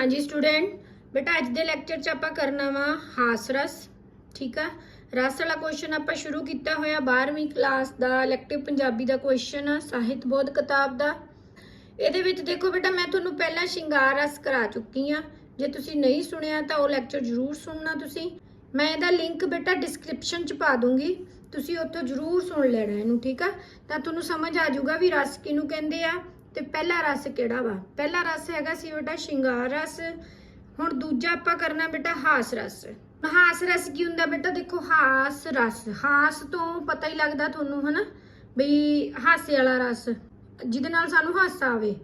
ਹਾਂਜੀ ਸਟੂਡੈਂਟ ਬੇਟਾ, ਅੱਜ ਦੇ ਲੈਕਚਰ 'ਚ ਆਪਾਂ ਕਰਨਾ ਵਾ ਹਾਸ ਰਸ, ਠੀਕ ਆ? ਰਸ ਵਾਲਾ ਕੁਐਸਚਨ ਆਪਾਂ ਸ਼ੁਰੂ ਕੀਤਾ ਹੋਇਆ 12ਵੀਂ ਕਲਾਸ ਦਾ ਇਲੈਕਟਿਵ ਪੰਜਾਬੀ ਦਾ ਕੁਐਸਚਨ ਆ ਸਾਹਿਤ ਬੋਧ ਕਿਤਾਬ ਦਾ। ਇਹਦੇ ਵਿੱਚ ਦੇਖੋ ਬੇਟਾ, ਮੈਂ ਤੁਹਾਨੂੰ ਪਹਿਲਾਂ ਸ਼ਿੰਗਾਰ ਰਸ ਕਰਾ ਚੁੱਕੀ ਆ। ਜੇ ਤੁਸੀਂ ਨਹੀਂ ਸੁਣਿਆ ਤਾਂ ਉਹ ਲੈਕਚਰ ਜ਼ਰੂਰ ਸੁਣਨਾ ਤੁਸੀਂ। ਮੈਂ ਇਹਦਾ ਲਿੰਕ ਬੇਟਾ ਡਿਸਕ੍ਰਿਪਸ਼ਨ 'ਚ ਪਾ ਦੂੰਗੀ। ਤੁਸੀਂ ਉੱਥੋਂ ਜ਼ਰੂਰ ਸੁਣ ਲੈਣਾ ਇਹਨੂੰ, ਠੀਕ ਆ? ਤਾਂ ਤੁਹਾਨੂੰ ਸਮਝ ਆ ਜਾਊਗਾ ਵੀ ਰਸ ਕਿਹਨੂੰ ਕਹਿੰਦੇ ਆ। ਤੇ ਪਹਿਲਾ ਰਸ ਕਿਹੜਾ ਵਾ? ਪਹਿਲਾ ਰਸ ਹੈਗਾ ਸੀ ਬੇਟਾ ਸ਼ਿੰਗਾਰ ਰਸ। ਹੁਣ ਦੂਜਾ ਆਪਾਂ ਕਰਨਾ ਬੇਟਾ ਹਾਸ ਰਸ। ਹਾਸ ਰਸ ਕੀ ਹੁੰਦਾ ਬੇਟਾ? ਦੇਖੋ ਹਾਸ ਰਸ। ਹਾਸ ਤੋਂ ਪਤਾ ਹੀ ਲੱਗਦਾ ਤੁਹਾਨੂੰ, ਹਨਾ? ਬਈ ਹਾਸੇ ਵਾਲਾ ਰਸ, ਜਿਹਦੇ ਨਾਲ ਸਾਨੂੰ ਹਾਸਾ ਆਵੇ।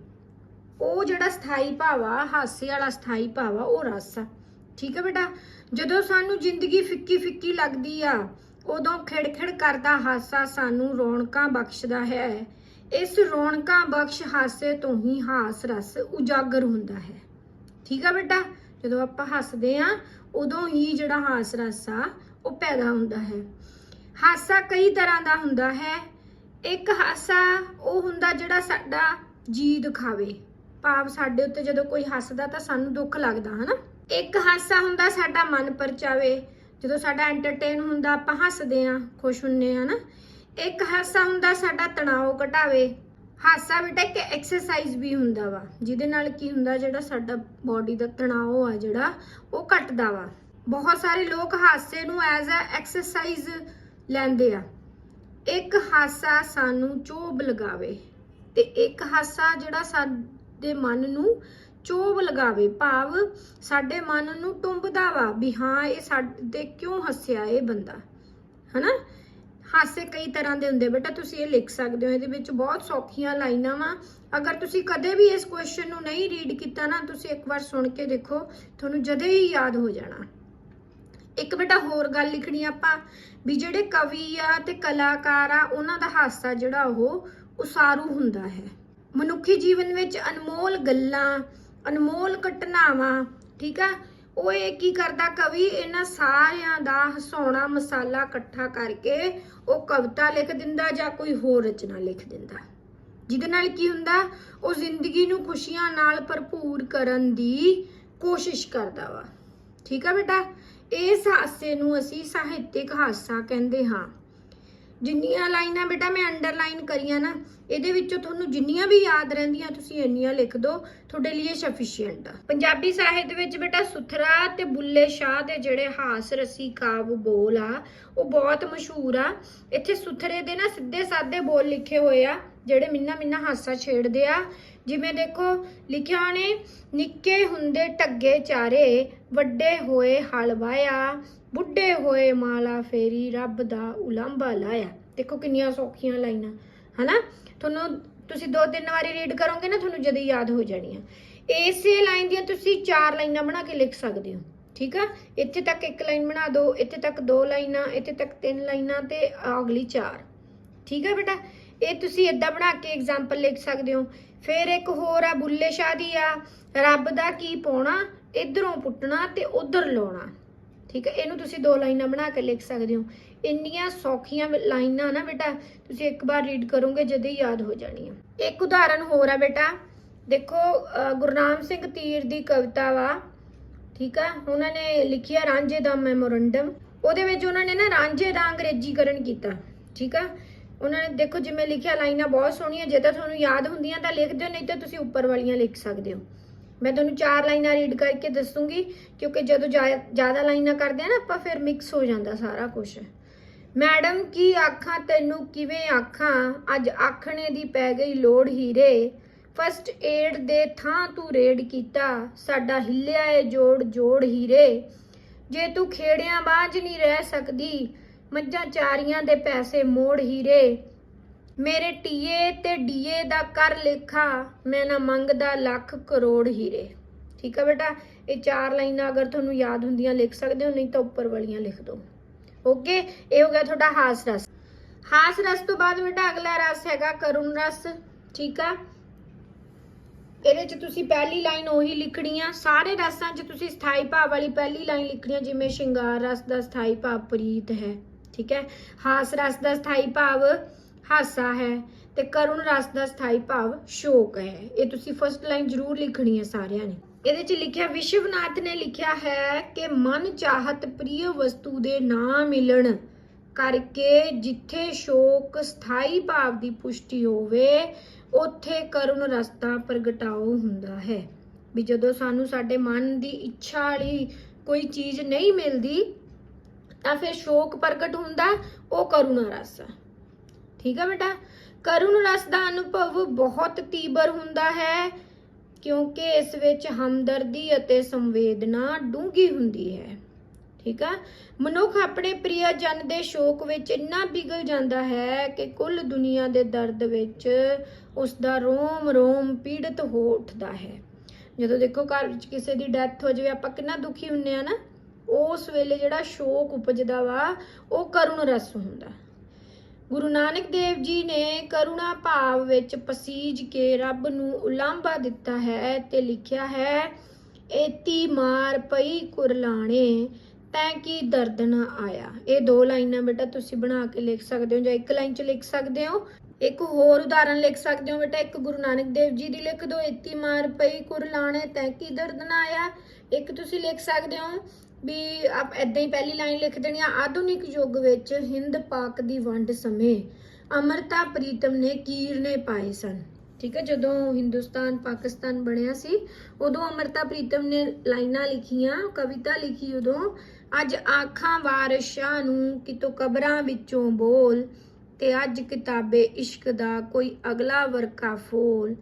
ਉਹ ਜਿਹੜਾ ਸਥਾਈ ਭਾਵ ਆ, ਹਾਸੇ ਵਾਲਾ ਸਥਾਈ ਭਾਵ ਆ, ਉਹ ਰਸ ਆ। ਠੀਕ ਹੈ ਬੇਟਾ? ਜਦੋਂ ਸਾਨੂੰ ਜ਼ਿੰਦਗੀ ਫਿੱਕੀ ਫਿੱਕੀ ਲੱਗਦੀ ਆ, ਉਦੋਂ ਖਿੜਖਿੜ ਕਰਦਾ ਹਾਸਾ ਸਾਨੂੰ ਰੌਣਕਾਂ ਬਖਸ਼ਦਾ ਹੈ। ਇਸ ਰੌਣਕਾਂ ਬਖਸ਼ ਹਾਸੇ ਤੋਂ ਹੀ ਹਾਸ ਰਸ ਉਜਾਗਰ ਹੁੰਦਾ ਹੈ। ਠੀਕ ਆ ਬੇਟਾ? ਜਦੋਂ ਆਪਾਂ ਹੱਸਦੇ ਆ ਉਦੋਂ ਹੀ ਜਿਹੜਾ ਹਾਸ ਰਸ ਆ, ਉਹ ਪੈਦਾ ਹੁੰਦਾ ਹੈ। ਹਾਸਾ ਕਈ ਤਰ੍ਹਾਂ ਦਾ ਹੁੰਦਾ ਹੈ। ਇੱਕ ਹਾਸਾ ਉਹ ਹੁੰਦਾ ਜਿਹੜਾ ਸਾਡਾ ਜੀ ਦਿਖਾਵੇ। ਭਾਵ ਸਾਡੇ ਉੱਤੇ ਜਦੋਂ ਕੋਈ ਹੱਸਦਾ ਤਾਂ ਸਾਨੂੰ ਦੁੱਖ ਲੱਗਦਾ, ਹਨਾ? ਇੱਕ ਹਾਸਾ ਹੁੰਦਾ ਸਾਡਾ ਮਨ ਪਰਚਾਵੇ। ਜਦੋਂ ਸਾਡਾ ਐਂਟਰਟੇਨ ਹੁੰਦਾ, ਆਪਾਂ ਹੱਸਦੇ ਆ ਖੁਸ਼ ਹੁੰਨੇ ਆ ਨਾ ਇੱਕ ਹਾਸਾ ਹੁੰਦਾ ਸਾਡਾ ਤਣਾਅ ਘਟਾਵੇ। ਹਾਸਾ ਬੇਟਾ ਇੱਕ ਐਕਸਰਸਾਈਜ਼ ਵੀ ਹੁੰਦਾ ਵਾ, ਜਿਹਦੇ ਨਾਲ ਕੀ ਹੁੰਦਾ ਜਿਹੜਾ ਸਾਡਾ ਬਾਡੀ ਦਾ ਤਣਾਅ ਆ ਜਿਹੜਾ, ਉਹ ਘਟਦਾ ਵਾ। ਬਹੁਤ ਸਾਰੇ ਲੋਕ ਹਾਸੇ ਨੂੰ ਐਜ਼ ਅ ਐਕਸਰਸਾਈਜ਼ ਲੈਂਦੇ ਆ। ਇੱਕ ਹਾਸਾ ਸਾਨੂੰ ਚੋਬ ਲਗਾਵੇ ਤੇ ਇੱਕ ਹਾਸਾ ਜਿਹੜਾ ਸਾਡੇ ਮਨ ਨੂੰ ਚੋਬ ਲਗਾਵੇ, ਭਾਵ ਸਾਡੇ ਮਨ ਨੂੰ ਟੁੰਬਦਾ ਵਾ ਵੀ ਹਾਂ, ਇਹ ਸਾਡੇ ਕਿਉਂ ਹੱਸਿਆ ਇਹ ਬੰਦਾ? ਹਨਾ? ਹਾਸੇ ਕਈ ਤਰ੍ਹਾਂ ਦੇ ਹੁੰਦੇ ਬੇਟਾ, ਤੁਸੀਂ ਇਹ ਲਿਖ ਸਕਦੇ ਹੋ, ਇਹਦੇ ਵਿੱਚ ਬਹੁਤ ਸੌਖੀਆਂ ਲਾਈਨਾਂ ਵਾ। ਅਗਰ ਤੁਸੀਂ ਕਦੇ ਵੀ ਇਸ ਕੁਐਸਚਨ ਨੂੰ ਨਹੀਂ ਰੀਡ ਕੀਤਾ ਨਾ, ਤੁਸੀਂ ਇੱਕ ਵਾਰ ਸੁਣ ਕੇ ਦੇਖੋ, ਤੁਹਾਨੂੰ ਜਦੇ ਹੀ ਯਾਦ ਹੋ ਜਾਣਾ। ਇੱਕ ਬੇਟਾ, ਹੋਰ ਗੱਲ ਲਿਖਣੀ ਆਪਾਂ, ਵੀ ਜਿਹੜੇ ਕਵੀ ਆ ਤੇ ਕਲਾਕਾਰ ਆ, ਉਹਨਾਂ ਦਾ ਹਾਸਾ ਜਿਹੜਾ ਉਹ ਉਸਾਰੂ ਹੁੰਦਾ ਹੈ। ਮਨੁੱਖੀ ਜੀਵਨ ਵਿੱਚ ਅਨਮੋਲ ਗੱਲਾਂ, ਅਨਮੋਲ ਘਟਨਾਵਾਂ, ਠੀਕ ਆ? ਉਹ ਇਹ ਕੀ ਕਰਦਾ, ਕਵੀ ਇਹਨਾਂ ਸਾਰਿਆਂ ਦਾ ਹਸਾਉਣਾ ਮਸਾਲਾ ਇਕੱਠਾ ਕਰਕੇ ਉਹ ਕਵਿਤਾ ਲਿਖ ਦਿੰਦਾ ਜਾਂ ਕੋਈ ਹੋਰ ਰਚਨਾ ਲਿਖ ਦਿੰਦਾ। ਜਿਹਦੇ ਨਾਲ ਕੀ ਹੁੰਦਾ, ਉਹ ਜ਼ਿੰਦਗੀ ਨੂੰ ਖੁਸ਼ੀਆਂ ਨਾਲ ਭਰਪੂਰ ਕਰਨ ਦੀ ਕੋਸ਼ਿਸ਼ ਕਰਦਾ ਵਾ। ਠੀਕ ਆ ਬੇਟਾ? ਇਸ ਹਾਸੇ ਨੂੰ ਅਸੀਂ ਸਾਹਿਤਿਕ ਹਾਸਾ ਕਹਿੰਦੇ ਹਾਂ। ਜਿੰਨੀਆਂ ਲਾਈਨਾਂ ਬੇਟਾ ਮੈਂ ਅੰਡਰਲਾਈਨ ਕਰੀਆਂ ਨਾ, ਇਹਦੇ ਵਿੱਚੋਂ ਤੁਹਾਨੂੰ ਜਿੰਨੀਆਂ ਵੀ ਯਾਦ ਰਹਿੰਦੀਆਂ, ਤੁਸੀਂ ਇੰਨੀਆਂ ਲਿਖ ਦਿਓ ਤੁਹਾਡੇ ਲਈ ਸਫੀਸ਼ੀਐਂਟ ਆ। ਪੰਜਾਬੀ ਸਾਹਿਤ ਵਿੱਚ ਬੇਟਾ ਸੁਥਰਾ ਤੇ ਬੁੱਲੇ ਸ਼ਾਹ ਦੇ ਜਿਹੜੇ ਹਾਸ ਰਸੀ, ਕਾਵ, ਬੋਲ ਆ, ਉਹ ਬਹੁਤ ਮਸ਼ਹੂਰ ਆ। ਇੱਥੇ ਸੁਥਰੇ ਦੇ ਨਾ ਸਿੱਧੇ ਸਾਦੇ ਬੋਲ ਲਿਖੇ ਹੋਏ ਆ, ਜਿਹੜੇ ਮਿੰਨਾ ਮਿੰਨਾ ਹਾਸਾ ਛੇੜਦੇ ਆ। ਜਿਵੇਂ ਦੇਖੋ, ਲਿਖਿਆ ਉਹਨੇ, ਨਿੱਕੇ ਹੁੰਦੇ ਟੱਗੇ ਚਾਰੇ, ਵੱਡੇ ਹੋਏ ਹਲ ਵਾਇਆ ਬੁੱਢੇ ਹੋਏ ਮਾਲਾ ਫੇਰੀ ਰੱਬ ਦਾ ਉਲੰਭਾ ਲਾਇਆ। ਦੇਖੋ ਕਿੰਨੀਆਂ ਸੌਖੀਆਂ ਲਾਈਨਾਂ, ਹਨਾ? ਤੁਹਾਨੂੰ ਤੁਸੀਂ ਦੋ ਤਿੰਨ ਵਾਰੀ ਰੀਡ ਕਰੋਗੇ ਨਾ, ਤੁਹਾਨੂੰ ਜਦ ਯਾਦ ਹੋ ਜਾਣੀਆਂ। ਇਸੇ ਲਾਈਨ ਦੀਆਂ ਤੁਸੀਂ ਚਾਰ ਲਾਈਨਾਂ ਬਣਾ ਕੇ ਲਿਖ ਸਕਦੇ ਹੋ, ਠੀਕ ਆ? ਇੱਥੇ ਤੱਕ ਇੱਕ ਲਾਈਨ ਬਣਾ ਦਿਓ ਇੱਥੇ ਤੱਕ ਦੋ ਲਾਈਨਾਂ, ਇੱਥੇ ਤੱਕ ਤਿੰਨ ਲਾਈਨਾਂ ਤੇ ਅਗਲੀ ਚਾਰ, ਠੀਕ ਆ ਬੇਟਾ? ਇਹ ਤੁਸੀਂ ਇਦਾਂ ਬਣਾ ਕੇ ਐਗਜ਼ਾਮਪਲ ਲਿਖ ਸਕਦੇ ਹੋ। ਫਿਰ ਇੱਕ ਹੋਰ ਆ, ਬੁੱਲੇ ਸ਼ਾਹ ਦੀ ਆ, ਰੱਬ ਦਾ ਕੀ ਪਾਉਣਾ? ਇਧਰੋਂ ਪੁੱਟਣਾ ਤੇ ਉਧਰ ਲਾਉਣਾ। ਠੀਕ ਹੈ? ਇਹਨੂੰ ਤੁਸੀਂ ਦੋ ਲਾਈਨਾਂ ਬਣਾ ਕੇ ਲਿਖ ਸਕਦੇ ਹੋ। ਇੰਨੀਆਂ ਸੌਖੀਆਂ ਲਾਈਨਾਂ ਨਾ ਬੇਟਾ, ਤੁਸੀਂ ਇੱਕ ਵਾਰ ਰੀਡ ਕਰੋਗੇ ਜਦ ਯਾਦ ਹੋ ਜਾਣੀਆਂ। ਇੱਕ ਉਦਾਹਰਨ ਹੋਰ ਆ ਬੇਟਾ। ਦੇਖੋ ਗੁਰਨਾਮ ਸਿੰਘ ਤੀਰ ਦੀ ਕਵਿਤਾ ਵਾ, ਠੀਕ ਆ? ਉਹਨਾਂ ਨੇ ਲਿਖਿਆ ਰਾਂਝੇ ਦਾ ਮੈਮੋਰੰਡਮ। ਉਹਦੇ ਵਿੱਚ ਉਹਨਾਂ ਨੇ ਨਾ ਰਾਂਝੇ ਦਾ ਅੰਗਰੇਜ਼ੀਕਰਨ ਕੀਤਾ, ਠੀਕ ਆ? ਉਹਨਾਂ ਨੇ ਦੇਖੋ ਜਿਵੇਂ ਲਿਖਿਆ ਲਾਈਨਾਂ ਬਹੁਤ ਸੋਹਣੀਆਂ, ਜੇ ਤਾਂ ਤੁਹਾਨੂੰ ਯਾਦ ਹੁੰਦੀਆਂ ਤਾਂ ਲਿਖ ਦਿਓ, ਨਹੀਂ ਤਾਂ ਤੁਸੀਂ ਉੱਪਰ ਵਾਲੀਆਂ ਲਿਖ ਸਕਦੇ ਹੋ। ਮੈਂ ਤੁਹਾਨੂੰ ਚਾਰ ਲਾਈਨਾਂ ਰੀਡ ਕਰਕੇ ਦੱਸੂਗੀ, ਕਿਉਂਕਿ ਜਦੋਂ ਜ਼ਿਆਦਾ ਲਾਈਨਾਂ ਕਰਦੇ ਆ ਨਾ ਆਪਾਂ, ਫਿਰ ਮਿਕਸ ਹੋ ਜਾਂਦਾ ਸਾਰਾ ਕੁਝ ਮੈਡਮ, ਕੀ ਆਖਾਂ ਤੈਨੂੰ? ਕਿਵੇਂ ਆਖਾਂ? ਅੱਜ ਆਖਣੇ ਦੀ ਪੈ ਗਈ ਲੋੜ ਹੀਰੇ। ਫਸਟ ਏਡ ਦੇ ਥਾਂ ਤੂੰ ਰੇਡ ਕੀਤਾ। ਸਾਡਾ ਹਿੱਲਿਆ ਏ ਜੋੜ ਜੋੜ ਹੀਰੇ। ਜੇ ਤੂੰ ਖੇੜਿਆਂ ਬਾਝ ਨਹੀਂ ਰਹਿ ਸਕਦੀ, ਮੱਝਾਂ ਚਾਰੀਆਂ ਦੇ ਪੈਸੇ ਮੋੜ ਹੀਰੇ। ਮੇਰੇ ਟੀਏ ਤੇ ਡੀਏ ਦਾ ਕਰ ਲੇਖਾ, ਮੈਂ ਨਾ ਮੰਗਦਾ ਲੱਖ ਕਰੋੜ ਹੀਰੇ। ਠੀਕ ਆ ਬੇਟਾ? ਇਹ ਚਾਰ ਲਾਈਨਾਂ ਅਗਰ ਤੁਹਾਨੂੰ ਯਾਦ ਹੁੰਦੀਆਂ, ਲਿਖ ਸਕਦੇ ਹੋ, ਨਹੀਂ ਤਾਂ ਉੱਪਰ ਵਾਲੀਆਂ ਲਿਖ ਦਿਓ। ਓਕੇ? ਇਹ ਹੋ ਗਿਆ ਤੁਹਾਡਾ ਹਾਸ ਰਸ। ਹਾਸ ਰਸ ਤੋਂ ਬਾਅਦ ਬੇਟਾ ਅਗਲਾ ਰਸ ਹੈਗਾ ਕਰੁਣ ਰਸ। ਠੀਕ ਆ? ਇਹਦੇ ਚ ਤੁਸੀਂ ਪਹਿਲੀ ਲਾਈਨ ਉਹੀ ਲਿਖਣੀ ਆ ਸਾਰੇ ਰਸਾਂ 'ਚ ਤੁਸੀਂ ਸਥਾਈ ਭਾਵ ਵਾਲੀ ਪਹਿਲੀ ਲਾਈਨ ਲਿਖਣੀ ਆ ਜਿਵੇਂ ਸ਼ਿੰਗਾਰ ਰਸ ਦਾ ਸਥਾਈ ਭਾਵ ਪ੍ਰੀਤ ਹੈ। ਠੀਕ ਹੈ? ਹਾਸ ਰਸ ਦਾ ਸਥਾਈ ਭਾਵ ਹਾਸਾ ਹੈ ਤੇ ਕਰੁਣ ਰਸ ਦਾ ਸਥਾਈ ਭਾਵ ਸ਼ੋਕ ਹੈ। ਇਹ ਤੁਸੀਂ ਫਸਟ ਲਾਈਨ ਜ਼ਰੂਰ ਲਿਖਣੀ ਹੈ ਸਾਰਿਆਂ ਨੇ। ਇਹਦੇ ਚ ਲਿਖਿਆ, ਵਿਸ਼ਵਨਾਥ ਨੇ ਲਿਖਿਆ ਹੈ ਕਿ ਮਨ ਚਾਹਤ ਪ੍ਰਿਯ ਵਸਤੂ ਦੇ ਨਾ ਮਿਲਣ ਕਰਕੇ ਜਿੱਥੇ ਸ਼ੋਕ ਸਥਾਈ ਭਾਵ ਦੀ ਪੁਸ਼ਟੀ ਹੋਵੇ, ਉੱਥੇ ਕਰੁਣ ਰਸਤਾ ਪ੍ਰਗਟਾਓ ਹੁੰਦਾ ਹੈ। ਵੀ ਜਦੋਂ ਸਾਨੂੰ ਸਾਡੇ ਮਨ ਦੀ ਇੱਛਾ ਵਾਲੀ ਕੋਈ ਚੀਜ਼ ਨਹੀਂ ਮਿਲਦੀ, ਤਾਂ ਫਿਰ ਸ਼ੋਕ ਪ੍ਰਗਟ ਹੁੰਦਾ, ਉਹ ਕਰੁਣਾ ਰਸ। ਆ। ਠੀਕ ਹੈ ਬੇਟਾ? ਕਰੁਣ ਰਸ ਦਾ ਅਨੁਭਵ ਬਹੁਤ ਤੀਬਰ ਹੁੰਦਾ ਹੈ, ਕਿਉਂਕਿ ਇਸ ਵਿੱਚ ਹਮਦਰਦੀ ਅਤੇ ਸੰਵੇਦਨਾ ਡੂੰਘੀ ਹੁੰਦੀ ਹੈ। ਠੀਕ ਆ? ਮਨੁੱਖ ਆਪਣੇ ਪ੍ਰਿਯਜਨ ਦੇ ਸ਼ੋਕ ਵਿੱਚ ਇੰਨਾ ਪਿਘਲ ਜਾਂਦਾ ਹੈ ਕਿ ਕੁੱਲ ਦੁਨੀਆ ਦੇ ਦਰਦ ਵਿੱਚ ਉਸ ਦਾ ਰੋਮ ਰੋਮ ਪੀੜਤ ਹੋ ਉੱਠਦਾ ਹੈ। ਜਦੋਂ ਦੇਖੋ ਘਰ ਵਿੱਚ ਕਿਸੇ ਦੀ ਡੈਥ ਹੋ ਜਾਵੇ, ਆਪਾਂ ਕਿੰਨਾ ਦੁਖੀ ਹੁੰਨੇ ਆ ਨਾ? ਉਸ ਵੇਲੇ ਜਿਹੜਾ ਸ਼ੋਕ ਉਪਜਦਾ ਵਾ, ਉਹ ਕਰੁਣ ਰਸ ਹੁੰਦਾ। ਗੁਰੂ ਨਾਨਕ ਦੇਵ ਜੀ ਨੇ ਕਰੁਣਾ ਭਾਵ ਵਿੱਚ ਪਸੀਜ ਕੇ ਰੱਬ ਨੂੰ ਉਲਾਂਭਾ ਦਿੱਤਾ ਹੈ ਤੇ ਲਿਖਿਆ ਹੈ, ਏਤੀ ਮਾਰ ਪਈ ਕੁਰਲਾਣੇ ਤੈਂ ਕੀ ਦਰਦ ਨਾ ਆਇਆ? ਇਹ ਦੋ ਲਾਈਨਾਂ ਬੇਟਾ ਤੁਸੀਂ ਬਣਾ ਕੇ ਲਿਖ ਸਕਦੇ ਹੋ ਜਾਂ ਇੱਕ ਲਾਈਨ ਚ ਲਿਖ ਸਕਦੇ ਹੋ। ਇੱਕ ਹੋਰ ਉਦਾਹਰਨ ਲਿਖ ਸਕਦੇ ਹੋ ਬੇਟਾ, ਇੱਕ ਗੁਰੂ ਨਾਨਕ ਦੇਵ ਜੀ ਦੀ ਲਿਖ ਦਿਓ ਏਤੀ ਮਾਰ ਪਈ ਕੁਰਲਾਣੇ ਤੈ ਕੀ ਦਰਦ ਨਾ ਆਇਆ? ਇੱਕ ਤੁਸੀਂ ਲਿਖ ਸਕਦੇ ਹੋ ਵੀ ਆਪ ਐਦਾਂ ਹੀ ਪਹਿਲੀ ਲਾਈਨ ਲਿਖ ਦੇਣੀ ਆ, ਆਧੁਨਿਕ ਯੁੱਗ ਵਿੱਚ ਹਿੰਦ ਪਾਕ ਦੀ ਵੰਡ ਸਮੇਂ ਅਮਰਤਾ, ਪ੍ਰੀਤਮ ਨੇ ਕੀਰਨੇ ਪਾਏ ਸਨ। ਠੀਕ ਹੈ, ਜਦੋਂ ਹਿੰਦੁਸਤਾਨ, ਪਾਕਿਸਤਾਨ ਬਣਿਆ ਸੀ, ਉਦੋਂ ਅਮਰਤਾ, ਪ੍ਰੀਤਮ ਨੇ ਲਾਈਨਾਂ ਲਿਖੀਆਂ, ਕਵਿਤਾ ਲਿਖੀ ਉਦੋਂ, ਅੱਜ ਆਖਾਂ ਵਾਰਿਸ਼ਾਂ ਨੂੰ ਕਿਤੋਂ ਕਬਰਾਂ ਵਿੱਚੋਂ ਬੋਲ ਤੇ ਅੱਜ ਕਿਤਾਬੇ ਇਸ਼ਕ ਦਾ ਕੋਈ ਅਗਲਾ ਵਰਕਾ ਫੋਲ।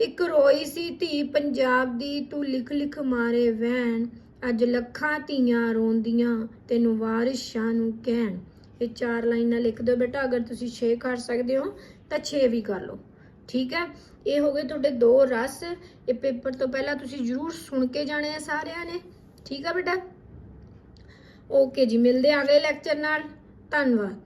ਇੱਕ ਰੋਈ ਸੀ ਧੀ ਪੰਜਾਬ ਦੀ, ਤੂੰ ਲਿਖ ਲਿਖ ਮਾਰੇ ਵੈਣ ਅੱਜ ਲੱਖਾਂ ਧੀਆਂ ਰੋਂਦੀਆਂ, ਤੈਨੂੰ ਵਾਰਿਸ਼ਾਂ ਨੂੰ ਕਹਿਣ। ਇਹ ਚਾਰ ਲਾਈਨਾਂ ਲਿਖ ਦਿਓ ਬੇਟਾ, ਅਗਰ ਤੁਸੀਂ 6 ਕਰ ਸਕਦੇ ਹੋ, ਤਾਂ 6 ਵੀ ਕਰ ਲਓ। ਠੀਕ ਹੈ? ਇਹ ਹੋ ਗਏ ਤੁਹਾਡੇ ਦੋ ਰਸ। ਇਹ ਪੇਪਰ ਤੋਂ ਪਹਿਲਾਂ ਤੁਸੀਂ ਜਰੂਰ ਸੁਣ ਕੇ ਜਾਣੇ ਆ ਸਾਰਿਆਂ ਨੇ। ਠੀਕ ਆ ਬੇਟਾ? ਓਕੇ ਜੀ, ਮਿਲਦੇ ਆ ਅਗਲੇ ਲੈਕਚਰ ਨਾਲ। ਧੰਨਵਾਦ।